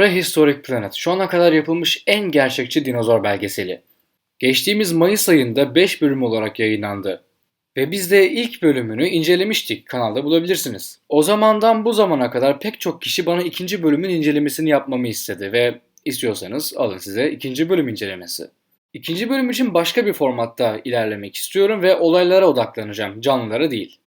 Prehistoric Planet şu ana kadar yapılmış en gerçekçi dinozor belgeseli. Geçtiğimiz Mayıs ayında 5 bölüm olarak yayınlandı. Ve biz de ilk bölümünü incelemiştik. Kanalda bulabilirsiniz. O zamandan bu zamana kadar pek çok kişi bana ikinci bölümün incelemesini yapmamı istedi ve istiyorsanız alın size ikinci bölüm incelemesi. İkinci bölüm için başka bir formatta ilerlemek istiyorum ve olaylara odaklanacağım, canlılara değil.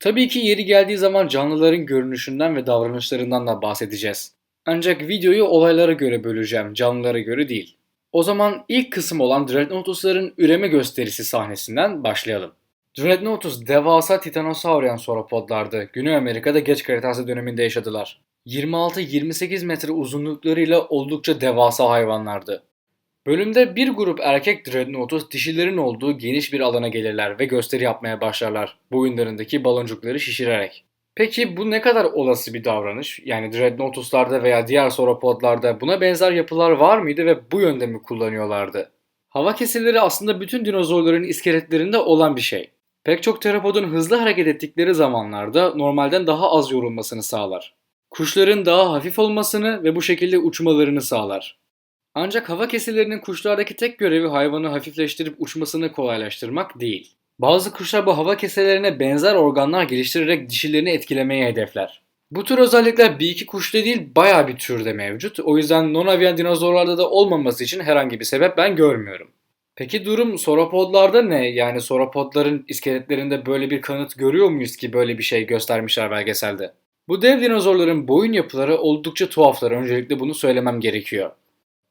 Tabii ki yeri geldiği zaman canlıların görünüşünden ve davranışlarından da bahsedeceğiz. Ancak videoyu olaylara göre böleceğim, canlılara göre değil. O zaman ilk kısım olan Dreadnoughtus'ların üreme gösterisi sahnesinden başlayalım. Dreadnoughtus devasa Titanosaurian sauropodlardı. Güney Amerika'da geç Kretase döneminde yaşadılar. 26-28 metre uzunluklarıyla oldukça devasa hayvanlardı. Bölümde bir grup erkek Dreadnoughtus dişilerin olduğu geniş bir alana gelirler ve gösteri yapmaya başlarlar boyunlarındaki baloncukları şişirerek. Peki bu ne kadar olası bir davranış? Yani Dreadnoughtus'larda veya diğer sauropodlarda buna benzer yapılar var mıydı ve bu yöntemi kullanıyorlardı? Hava kesilleri aslında bütün dinozorların iskeletlerinde olan bir şey. Pek çok teropodun hızlı hareket ettikleri zamanlarda normalden daha az yorulmasını sağlar. Kuşların daha hafif olmasını ve bu şekilde uçmalarını sağlar. Ancak hava keselerinin kuşlardaki tek görevi hayvanı hafifleştirip uçmasını kolaylaştırmak değil. Bazı kuşlar bu hava keselerine benzer organlar geliştirerek dişilerini etkilemeyi hedefler. Bu tür özellikler bir iki kuşta değil bayağı bir türde mevcut. O yüzden non-avian dinozorlarda da olmaması için herhangi bir sebep ben görmüyorum. Peki durum soropodlarda ne? Yani soropodların iskeletlerinde böyle bir kanıt görüyor muyuz ki böyle bir şey göstermişler belgeselde? Bu dev dinozorların boyun yapıları oldukça tuhaflar. Öncelikle bunu söylemem gerekiyor.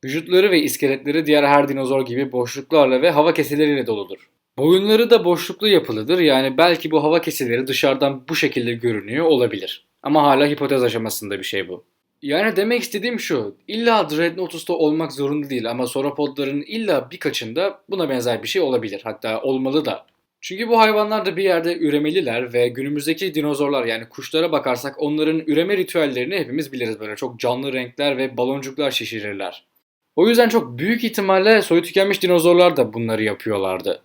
Vücutları ve iskeletleri diğer her dinozor gibi boşluklarla ve hava keseleriyle doludur. Boyunları da boşluklu yapılıdır. Yani belki bu hava keseleri dışarıdan bu şekilde görünüyor olabilir. Ama hala hipotez aşamasında bir şey bu. Yani demek istediğim şu, illa Dreadnoughtus'ta olmak zorunda değil ama sauropodların illa birkaçında buna benzer bir şey olabilir. Hatta olmalı da. Çünkü bu hayvanlar da bir yerde üremeliler ve günümüzdeki dinozorlar yani kuşlara bakarsak onların üreme ritüellerini hepimiz biliriz böyle çok canlı renkler ve baloncuklar şişirirler. O yüzden çok büyük ihtimalle soyu tükenmiş dinozorlar da bunları yapıyorlardı.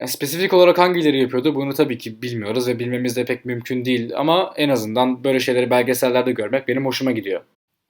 Yani spesifik olarak hangileri yapıyordu bunu tabii ki bilmiyoruz ve bilmemiz de pek mümkün değil ama en azından böyle şeyleri belgesellerde görmek benim hoşuma gidiyor.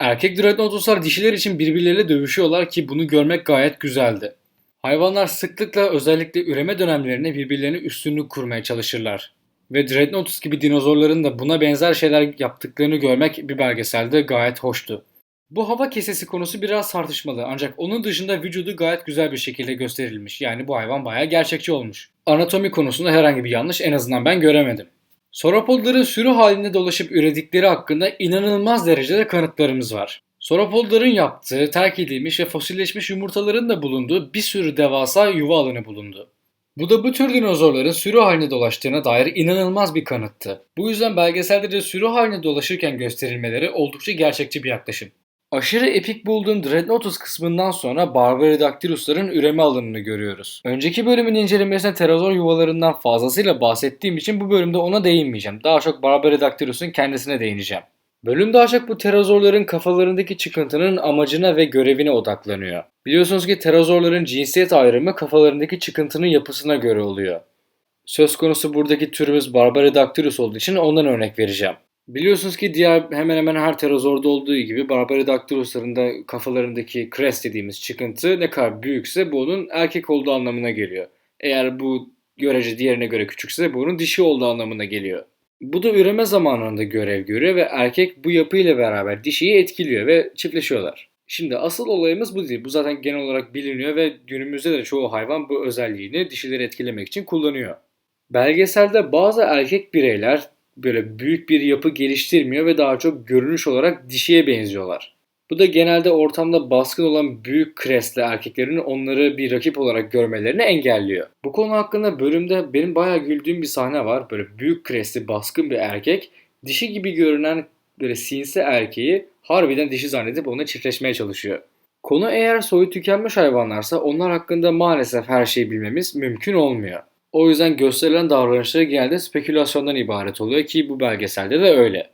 Erkek Dreadnoughtuslar dişiler için birbirleriyle dövüşüyorlar ki bunu görmek gayet güzeldi. Hayvanlar sıklıkla özellikle üreme dönemlerinde birbirlerine üstünlük kurmaya çalışırlar. Ve Dreadnoughtus gibi dinozorların da buna benzer şeyler yaptıklarını görmek bir belgeselde gayet hoştu. Bu hava kesesi konusu biraz tartışmalı ancak onun dışında vücudu gayet güzel bir şekilde gösterilmiş. Yani bu hayvan bayağı gerçekçi olmuş. Anatomi konusunda herhangi bir yanlış en azından ben göremedim. Sauropodların sürü halinde dolaşıp üredikleri hakkında inanılmaz derecede kanıtlarımız var. Sauropodların yaptığı, terk edilmiş ve fosilleşmiş yumurtaların da bulunduğu bir sürü devasa yuva alanı bulundu. Bu da bu tür dinozorların sürü halinde dolaştığına dair inanılmaz bir kanıttı. Bu yüzden belgeselde de sürü halinde dolaşırken gösterilmeleri oldukça gerçekçi bir yaklaşım. Aşırı epik bulduğum Dreadnoughtus kısmından sonra Barbaridaktylos'ların üreme alanını görüyoruz. Önceki bölümün incelemesinde pterozoor yuvalarından fazlasıyla bahsettiğim için bu bölümde ona değinmeyeceğim. Daha çok Barbaridaktylos'un kendisine değineceğim. Bölüm daha çok bu pterozorların kafalarındaki çıkıntının amacına ve görevine odaklanıyor. Biliyorsunuz ki pterozorların cinsiyet ayrımı kafalarındaki çıkıntının yapısına göre oluyor. Söz konusu buradaki türümüz Barbaridaktylus olduğu için ondan örnek vereceğim. Biliyorsunuz ki diğer hemen hemen her pterozorda olduğu gibi Barbaridaktylos'ların da kafalarındaki crest dediğimiz çıkıntı ne kadar büyükse bu onun erkek olduğu anlamına geliyor. Eğer bu görece diğerine göre küçükse bu onun dişi olduğu anlamına geliyor. Bu da üreme zamanında görev görüyor ve erkek bu yapıyla beraber dişiyi etkiliyor ve çiftleşiyorlar. Şimdi asıl olayımız bu değil. Bu zaten genel olarak biliniyor ve günümüzde de çoğu hayvan bu özelliğini dişileri etkilemek için kullanıyor. Belgeselde bazı erkek bireyler böyle büyük bir yapı geliştirmiyor ve daha çok görünüş olarak dişiye benziyorlar. Bu da genelde ortamda baskın olan büyük kresli erkeklerin onları bir rakip olarak görmelerini engelliyor. Bu konu hakkında bölümde benim bayağı güldüğüm bir sahne var. Böyle büyük kresli baskın bir erkek dişi gibi görünen böyle sinsi erkeği harbiden dişi zannedip onunla çiftleşmeye çalışıyor. Konu eğer soyu tükenmiş hayvanlarsa onlar hakkında maalesef her şeyi bilmemiz mümkün olmuyor. O yüzden gösterilen davranışları genelde spekülasyondan ibaret oluyor ki bu belgeselde de öyle.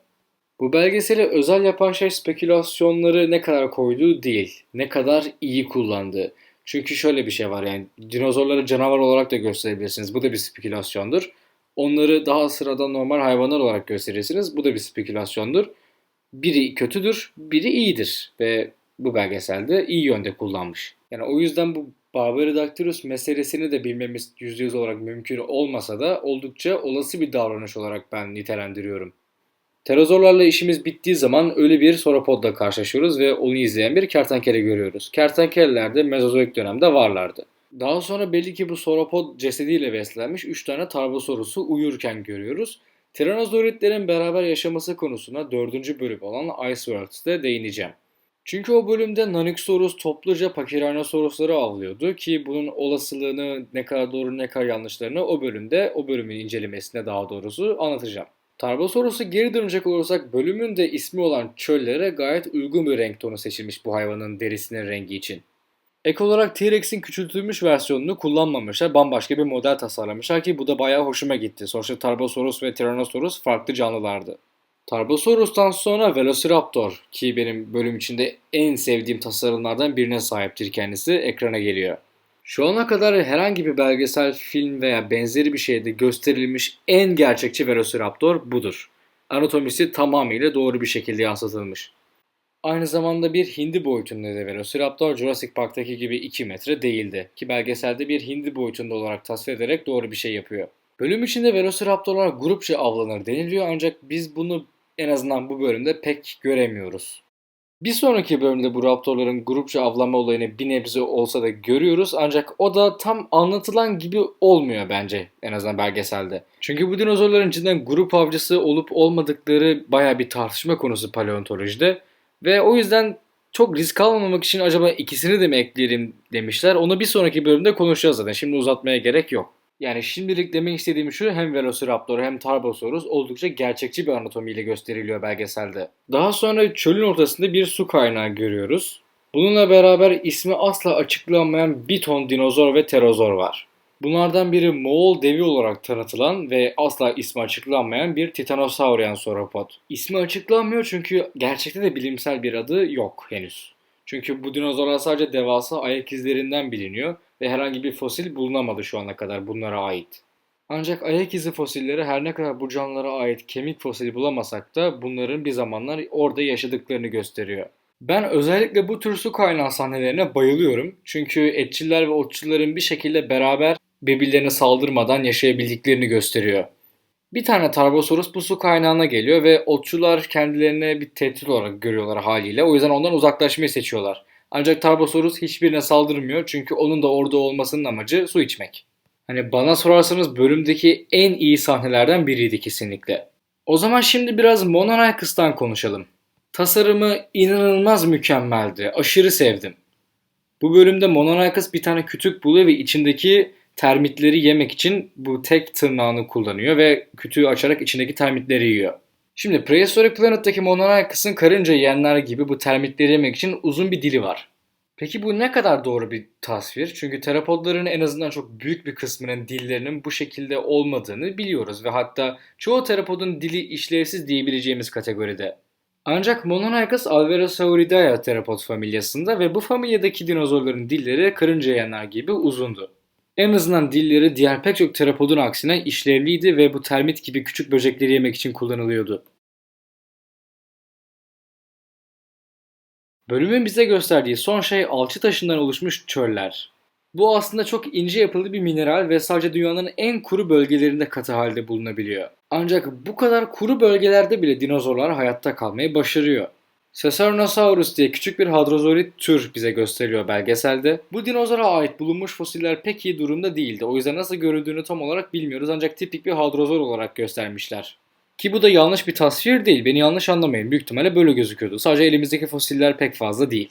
Bu belgeseli özel yapan şey spekülasyonları ne kadar koyduğu değil, ne kadar iyi kullandığı. Çünkü şöyle bir şey var yani dinozorları canavar olarak da gösterebilirsiniz. Bu da bir spekülasyondur. Onları daha sıradan normal hayvanlar olarak gösterirsiniz. Bu da bir spekülasyondur. Biri kötüdür, biri iyidir ve bu belgeselde iyi yönde kullanmış. Yani o yüzden bu Barbaridactylus meselesini de bilmemiz %100 olarak mümkün olmasa da oldukça olası bir davranış olarak ben nitelendiriyorum. Pterozorlarla işimiz bittiği zaman ölü bir sauropodla karşılaşıyoruz ve onu izleyen bir kertenkele görüyoruz. Kertenkeleler de mezozoik dönemde varlardı. Daha sonra belli ki bu sauropod cesediyle beslenmiş 3 tane Tarbosaurus'u uyurken görüyoruz. Tiranozauritlerin beraber yaşaması konusuna 4. bölüm olan Ice Worlds'te değineceğim. Çünkü o bölümde Nanyxsaurus topluca Pachyrhinosaurus'ları avlıyordu ki bunun olasılığını ne kadar doğru ne kadar yanlışlarını o bölümde, o bölümün incelemesinde daha doğrusu anlatacağım. Tarbosaurus'a geri dönecek olursak bölümün de ismi olan çöllere gayet uygun bir renk tonu seçilmiş bu hayvanın derisinin rengi için. Ek olarak T-Rex'in küçültülmüş versiyonunu kullanmamışlar. Bambaşka bir model tasarlamışlar ki bu da bayağı hoşuma gitti. Sonuçta Tarbosaurus ve Tyrannosaurus farklı canlılardı. Tarbosaurus'tan sonra Velociraptor ki benim bölüm içinde en sevdiğim tasarımlardan birine sahiptir kendisi ekrana geliyor. Şu ana kadar herhangi bir belgesel film veya benzeri bir şeyde gösterilmiş en gerçekçi Velociraptor budur. Anatomisi tamamıyla doğru bir şekilde yansıtılmış. Aynı zamanda bir hindi boyutunda da Velociraptor Jurassic Park'taki gibi 2 metre değildi. Ki belgeselde bir hindi boyutunda olarak tasvir ederek doğru bir şey yapıyor. Bölüm içinde Velociraptorlar grupça avlanır deniliyor ancak biz bunu en azından bu bölümde pek göremiyoruz. Bir sonraki bölümde bu raptorların grupça avlanma olayını bir nebze olsa da görüyoruz ancak o da tam anlatılan gibi olmuyor bence en azından belgeselde. Çünkü bu dinozorların cidden grup avcısı olup olmadıkları baya bir tartışma konusu paleontolojide ve o yüzden çok risk almamak için acaba ikisini de mi ekleyelim demişler. Onu bir sonraki bölümde konuşacağız zaten. Şimdi uzatmaya gerek yok. Yani şimdilik demek istediğim şu hem Velociraptor hem Tarbosaurus oldukça gerçekçi bir anatomiyle gösteriliyor belgeselde. Daha sonra çölün ortasında bir su kaynağı görüyoruz. Bununla beraber ismi asla açıklanmayan bir ton dinozor ve pterozor var. Bunlardan biri Moğol devi olarak tanıtılan ve asla ismi açıklanmayan bir Titanosaurian sauropod. İsmi açıklanmıyor çünkü gerçekte de bilimsel bir adı yok henüz. Çünkü bu dinozorlar sadece devasa ayak izlerinden biliniyor ve herhangi bir fosil bulunamadı şu ana kadar bunlara ait. Ancak ayak izi fosilleri her ne kadar bu canlılara ait kemik fosili bulamasak da bunların bir zamanlar orada yaşadıklarını gösteriyor. Ben özellikle bu tür su kaynağı sahnelerine bayılıyorum. Çünkü etçiler ve otçuların bir şekilde beraber birbirlerine saldırmadan yaşayabildiklerini gösteriyor. Bir tane Tarbosaurus bu su kaynağına geliyor ve otçular kendilerine bir tehdit olarak görüyorlar haliyle. O yüzden ondan uzaklaşmayı seçiyorlar. Ancak Tarbosaurus hiçbirine saldırmıyor çünkü onun da orada olmasının amacı su içmek. Hani bana sorarsanız bölümdeki en iyi sahnelerden biriydi kesinlikle. O zaman şimdi biraz Mononarchus'tan konuşalım. Tasarımı inanılmaz mükemmeldi. Aşırı sevdim. Bu bölümde Mononarchus bir tane kütük buluyor ve içindeki termitleri yemek için bu tek tırnağını kullanıyor ve kütüğü açarak içindeki termitleri yiyor. Şimdi Prehistoric Planet'taki Mononarchus'ın karınca yiyenler gibi bu termitleri yemek için uzun bir dili var. Peki bu ne kadar doğru bir tasvir? Çünkü terapodların en azından çok büyük bir kısmının dillerinin bu şekilde olmadığını biliyoruz ve hatta çoğu terapodun dili işlevsiz diyebileceğimiz kategoride. Ancak Mononarchus Alverosauridae terapod familyasında ve bu familyadaki dinozorların dilleri karınca yiyenler gibi uzundu. En azından dilleri diğer pek çok terapodun aksine işlevliydi ve bu termit gibi küçük böcekleri yemek için kullanılıyordu. Bölümün bize gösterdiği son şey alçı taşından oluşmuş çöller. Bu aslında çok ince yapılı bir mineral ve sadece dünyanın en kuru bölgelerinde katı halde bulunabiliyor. Ancak bu kadar kuru bölgelerde bile dinozorlar hayatta kalmayı başarıyor. Caesarnosaurus diye küçük bir hadrozorit tür bize gösteriyor belgeselde. Bu dinozora ait bulunmuş fosiller pek iyi durumda değildi. O yüzden nasıl görüldüğünü tam olarak bilmiyoruz ancak tipik bir hadrozor olarak göstermişler. Ki bu da yanlış bir tasvir değil. Beni yanlış anlamayın. Büyük ihtimalle böyle gözüküyordu. Sadece elimizdeki fosiller pek fazla değil.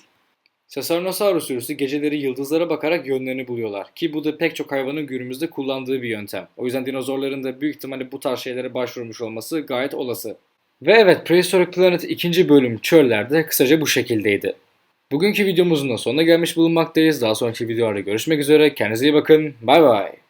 Caesarnosaurus sürüsü geceleri yıldızlara bakarak yönlerini buluyorlar. Ki bu da pek çok hayvanın günümüzde kullandığı bir yöntem. O yüzden dinozorların da büyük ihtimalle bu tarz şeylere başvurmuş olması gayet olası. Ve evet Prehistoric Planet 2. bölüm çöllerde kısaca bu şekildeydi. Bugünkü videomuzun da sonuna gelmiş bulunmaktayız. Daha sonraki videolarda görüşmek üzere. Kendinize iyi bakın. Bay bay.